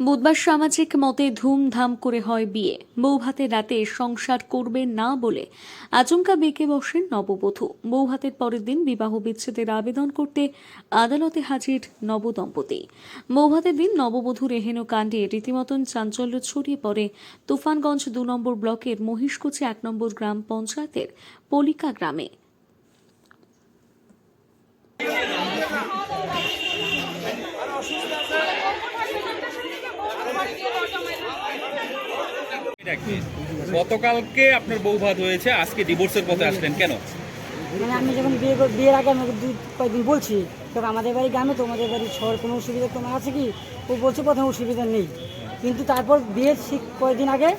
বুধবার সামাজিক মতে ধুমধাম করে হয় বিয়ে। বৌভাতের রাতে সংসার করবেন না বলে আচমকা বেঁকে বসেন নববধূ। বৌভাতের পরের দিন বিবাহ বিচ্ছেদের আবেদন করতে আদালতে হাজির নবদম্পতি। বৌভাতের দিন নববধূর এহেন কাণ্ডে রীতিমতন চাঞ্চল্য ছড়িয়ে পড়ে তুফানগঞ্জ দু নম্বর ব্লকের মহিষকুচি এক নম্বর গ্রাম পঞ্চায়েতের পলিকা গ্রামে এটা কি? গতকালকে আপনার বউ ভাত হয়েছে, আজকে ডিভোর্সের পথে আসলেন কেন? মানে আমি যখন বিয়ে বিয়ের আগে আমি দুই কয়েকদিন বলছি, তবে আমাদের বাড়ি গ্রামে তো, আমাদের বাড়ি শহর কোনো অসুবিধা তোমার আছে কি? ও বলছে প্রথমে অসুবিধা নেই। কিন্তু তারপর বিয়ের ঠিক কয়েকদিন আগে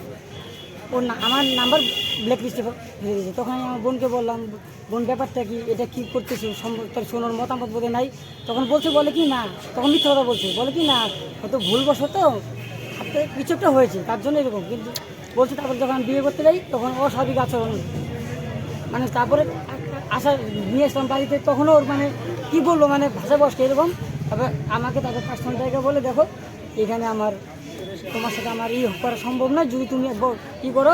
ওর আমার নাম্বার ব্ল্যাক লিস্টে হয়ে গেছে। তখন আমি আমার বোনকে বললাম, বোন, ব্যাপারটা কি? এটা কী করতেছো? তার শোনার মতামত বোধে নাই? তখন বলছে, বলে কি না? তখন মিথ্যা কথা বলছে। বলে কি না? হয়তো ভুলবশত হাতে কিছু একটা হয়েছে তার জন্য এরকম। কিন্তু বলছে তারপর যখন বিয়ে করতে যাই তখন অস্বাভাবিক আচরণ মানে তারপরে আসা নিয়ে আসলাম বাড়িতে তখনও ওর মানে কী বলল মানে ভাষা বসকে এরকম। তবে আমাকে তাদের পার্সোনাল জায়গা বলে দেখো এখানে আমার তোমার সাথে আমার ই করা সম্ভব নয়। যদি তুমি একবার ই করো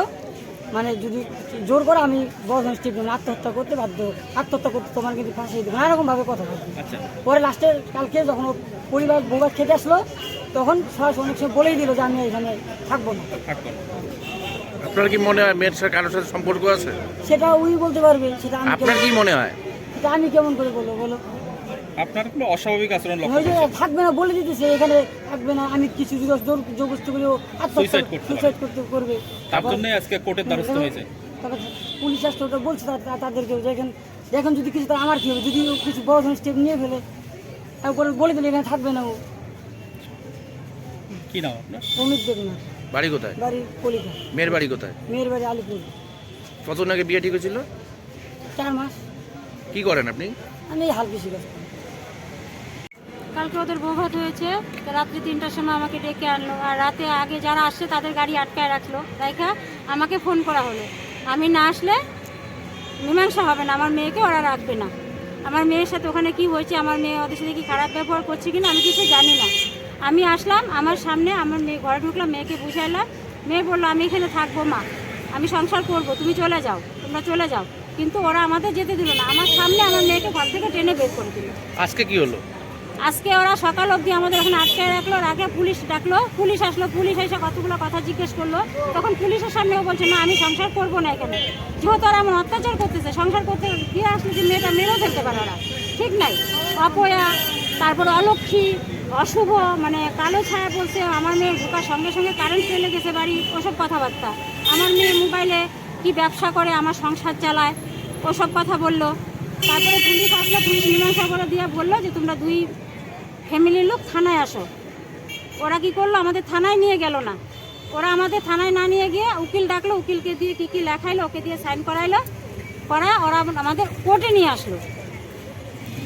মানে যদি জোর করো আমি বড় স্টেপ আত্মহত্যা করতে বাধ্য আত্মহত্যা করতে তোমার কিন্তু ফাঁসিয়ে দেবো। নানারকমভাবে কথা বলবে। আচ্ছা। পরে লাস্টে কালকে যখন পরিবার বৌবার খেতে আসলো তখন সরাসরি অনেক সময় বলেই দিল যে আমি এখানে থাকব না। আপনার কি মনে হয় মেয়ের সাথে কারোর সাথে সম্পর্ক আছে? সেটা উনি বলতে পারবে সেটা আমি আপনার কি কেমন- মনে হয়? সেটা আমি কেমন করে বলব বলো? আপনার কোনো অস্বাভাবিক আচরণ লক্ষ্য থাকবে না বলে দিতেছে এখানে থাকবে না আমি কিছু জোর জবরদস্তি করে Suicide করতে সুইসাইড করতে করবে। তার জন্যই আজকে কোর্টের দ্বারস্থ হয়েছে। পুলিশ আসতে ওটা বলছে তাদেরকে যে এখন এখন যদি কিছু তার আমার কি হবে? যদি কিছু বড় স্টেপ নিয়ে ফেলে তারপরে বলে দিলে এখানে থাকবে না ও। কি নাম আপনার? অমিত দেবে না বাড়ি কোথায়? বাড়ি কলিকা মেয়ের বাড়ি কোথায়? মেয়ের বাড়ি আলিপুর। কতদিন আগে বিয়ে ঠিক হয়েছিল? চার মাস। কি করেন আপনি? আমি এই হাল বেশি গেছি কালকে ওদের বৌভাত হয়েছে রাত্রি তিনটার সময় আমাকে ডেকে আনলো আর রাতে আগে যারা আসছে তাদের গাড়ি আটকায় রাখল। রাইখা আমাকে ফোন করা হলো। আমি না আসলে মীমাংসা হবে না আমার মেয়েকে ওরা রাখবে না। আমার মেয়ের সাথে ওখানে কি হয়েছে আমার মেয়ে ওদের সাথে কি খারাপ ব্যবহার করছে কিনা আমি কিছু জানি না। আমি আসলাম আমার সামনে আমার মেয়ে ঘরে ঢুকলাম মেয়েকে বুঝাইলাম মেয়ে বলল আমি এখানে থাকব মা আমি সংসার করব তুমি চলে যাও তোমরা চলে যাও। কিন্তু ওরা আমাদের যেতে দিল না আমার সামনে আমার মেয়েকে ঘর থেকে টেনে বের করে দিল। আজকে কি হলো? আজকে ওরা সকাল অবধি আমাদের ওখানে আটকে রাখল রাখে পুলিশ ডাকলো পুলিশ আসলো পুলিশ এসে কতগুলো কথা জিজ্ঞেস করল। তখন পুলিশের সামনেও বলছে না আমি সংসার করব না এখানে। যেহেতু ওরা এমন অত্যাচার করতেছে সংসার করতে গিয়ে আসলে যে মেয়েটা মেরেও ফেলতে পারে ওরা। ঠিক নাই? অপয়া তারপর অলক্ষী অশুভ মানে কালো ছায়া বলছে, আমার মেয়ে ঢোকার সঙ্গে সঙ্গে কারেন্ট চলে গেছে বাড়ি ওসব কথাবার্তা। আমার মেয়ে মোবাইলে কি ব্যবসা করে, আমার সংসার চালায়, ওসব কথা বলল। তারপরে পুলিশ আসলো, পুলিশ মীমাংসা করে দিয়ে বলল যে, তোমরা দুই ফ্যামিলির লোক থানায় আসো। ওরা কি করল, আমাদের থানায় নিয়ে গেল না। ওরা আমাদের থানায় না নিয়ে গিয়ে উকিল ডাকলো, উকিলকে দিয়ে কী কী লেখাইলো, ওকে দিয়ে সাইন করাইলো। করা, ওরা আমাদের কোর্টে নিয়ে আসলো।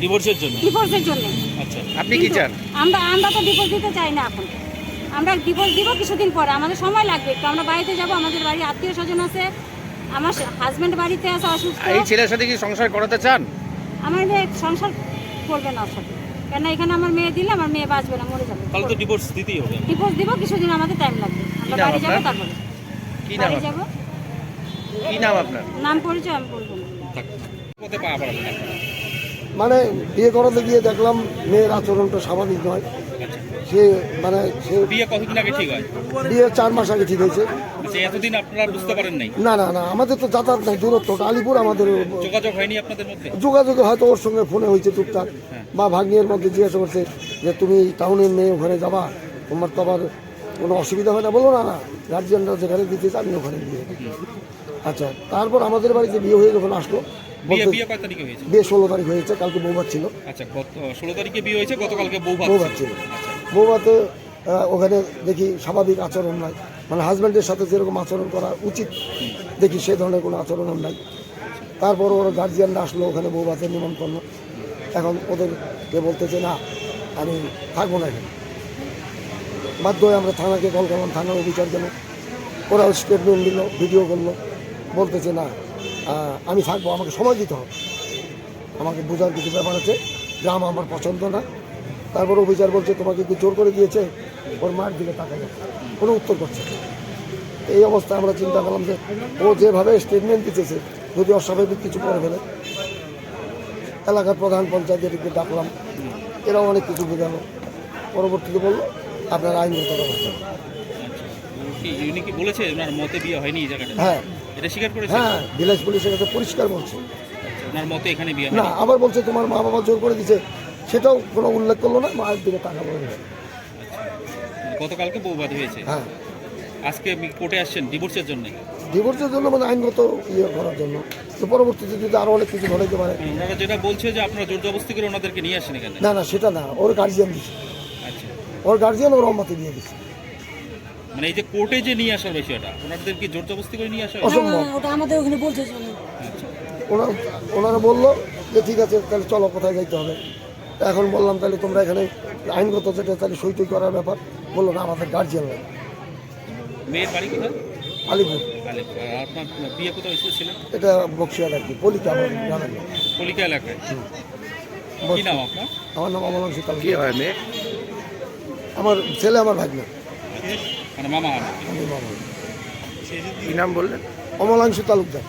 ডিভোর্সের জন্য? ডিভোর্সের জন্য। আচ্ছা। আপনি কি চান? আমরা আমরা তো ডিভোর্স দিতে চাই না এখন। আমরা ডিভোর্স দিব কিছুদিন পরে আমাদের সময় লাগবে। একটু আমরা বাড়িতে যাব আমাদের বাড়ি আত্মীয় স্বজন আছে আমার হাজব্যান্ড বাড়িতে আছে অসুস্থ। এই ছেলের সাথে কি সংসার করাতে চান? আমার মেয়ে সংসার করবে না ওর সাথে। কেন এখানে আমার মেয়ে দিলে আমার মেয়ে বাঁচবে না মরে যাবে। তাহলে তো ডিভোর্স দিতেই হবে। ডিভোর্স দিব কিছুদিন আমাদের টাইম লাগবে। আমরা বাড়ি যাব? তারপরে। কি নাম বাড়ি? যাব। কি নাম আপনার? নাম পরিচয় আমি বলব না। থাক। পা। মানে বিয়ে করাতে গিয়ে দেখলাম মেয়ের আচরণটা স্বাভাবিক নয়। সে মানে সে বিয়ে কতদিন আগে ঠিক হয়? বিয়ে চার মাস আগে ঠিক হয়েছে। আচ্ছা এতদিন আপনারা বুঝতে পারেন নাই? না না না আমাদের তো যাতায়াত নাই দূরত্ব আলিপুর আমাদের যোগাযোগ হয়নি আপনাদের মধ্যে? যোগাযোগে হয়তো ওর সঙ্গে ফোনে হয়েছে টুকটাক বা ভাগ্নের মধ্যে জিজ্ঞাসা করছে যে তুমি টাউনের মেয়ে ওখানে যাবা? তোমার তো আবার কোনো অসুবিধা হয় না? বলো না না গার্জিয়ানরা যেখানে দিতেছে আমি ওখানে দিই। আচ্ছা তারপর আমাদের বাড়িতে বিয়ে হয়ে যখন আসলো বিয়ে ষোলো তারিখ হয়েছে কালকে বৌভাত ছিল। আচ্ছা ষোলো তারিখে বিয়ে হয়েছে গতকালকে বৌভাত ছিল। বৌভাতে ওখানে দেখি স্বাভাবিক আচরণ নাই। মানে হাজব্যান্ডের সাথে যেরকম আচরণ করা উচিত দেখি সে ধরনের কোনো আচরণ নাই। তারপর ওর গার্জিয়ানরা আসলো ওখানে বৌভাতের নিমন্ত্রণ। এখন ওদেরকে বলতেছে না আমি থাকব না এখানে। বাধ্য হয়ে আমরা থানাকে কল করলাম থানার অভিচার গেল ওরা স্টেটমেন্ট দিল ভিডিও করল। বলতেছে না আমি থাকব আমাকে সময় দিতে হবে। আমাকে বোঝার কিছু ব্যাপার আছে গ্রাম আমার পছন্দ না। তারপর অভিচার বলছে তোমাকে কি জোর করে দিয়েছে? ওর মার দিকে যাচ্ছে কোনো উত্তর করছে। এই অবস্থায় আমরা চিন্তা করলাম যে ও যেভাবে স্টেটমেন্ট দিতেছে যদি অস্বাভাবিক কিছু করে ফেলে। এলাকার প্রধান পঞ্চায়েতকে ডাকলাম। এরাও অনেক কিছু বোঝালো। পরবর্তীতে বলল আপনার আইনগত ব্যবস্থা হ্যাঁ। এটা স্বীকার করেছে হ্যাঁ ভিলেজ পুলিশের কাছে পরিষ্কার বলছে। আচ্ছা, ওনার মতে এখানে বিয়ে না আবার বলছে তোমার মা বাবা জোর করে দিছে সেটাও কোনো উল্লেখ করল না মায়ের দিকে টাকা বলে দিল। গতকালকে বৌভাত হয়েছে। হ্যাঁ। আজকে আপনি কোর্টে আসছেন ডিভোর্সের জন্য? ডিভোর্সের জন্য মানে আইনগত ইয়ে করার জন্য। তো পরবর্তীতে যদি আরও অনেক কিছু ঘটাইতে পারে। ওনারা যেটা বলছে যে আপনারা জোর জবস্তি করে ওনাদেরকে নিয়ে আসেন এখানে। না না সেটা না ওর গার্জিয়ান দিছে আচ্ছা। ওর গার্জিয়ান ওর অম্মতি দিয়ে দিছে মানে এই যে কোর্টে যে নিয়ে আসার বিষয়টা ওনাদের কি জোর জবস্তি করে নিয়ে আসা অসম্ভব। ওটা আমাদের ওখানে বলছে আচ্ছা ওনার ওনারা বলল যে ঠিক আছে তাহলে চলো কোথায় যাইতে হবে? এখন বললাম তাহলে তোমরা এখানে আইনগত যেটা তাহলে সই টই করার ব্যাপার। বলল না আমাদের গার্জিয়ান লাগে মেয়ের বাড়ি কোথায়? আলিপুর। আপনার বিয়ে কোথায় হয়েছিল ছিলেন এটা বক্সিয়ার আর কি পলিকা আমার নাম। কলিকা এলাকায়? কি নাম আপনার? আমার নাম অমলাংশ কি হয় মেয়ে? আমার ছেলে আমার ভাগ্নে। মানে মামা কি নাম বললেন? অমলাংশু তালুকদার।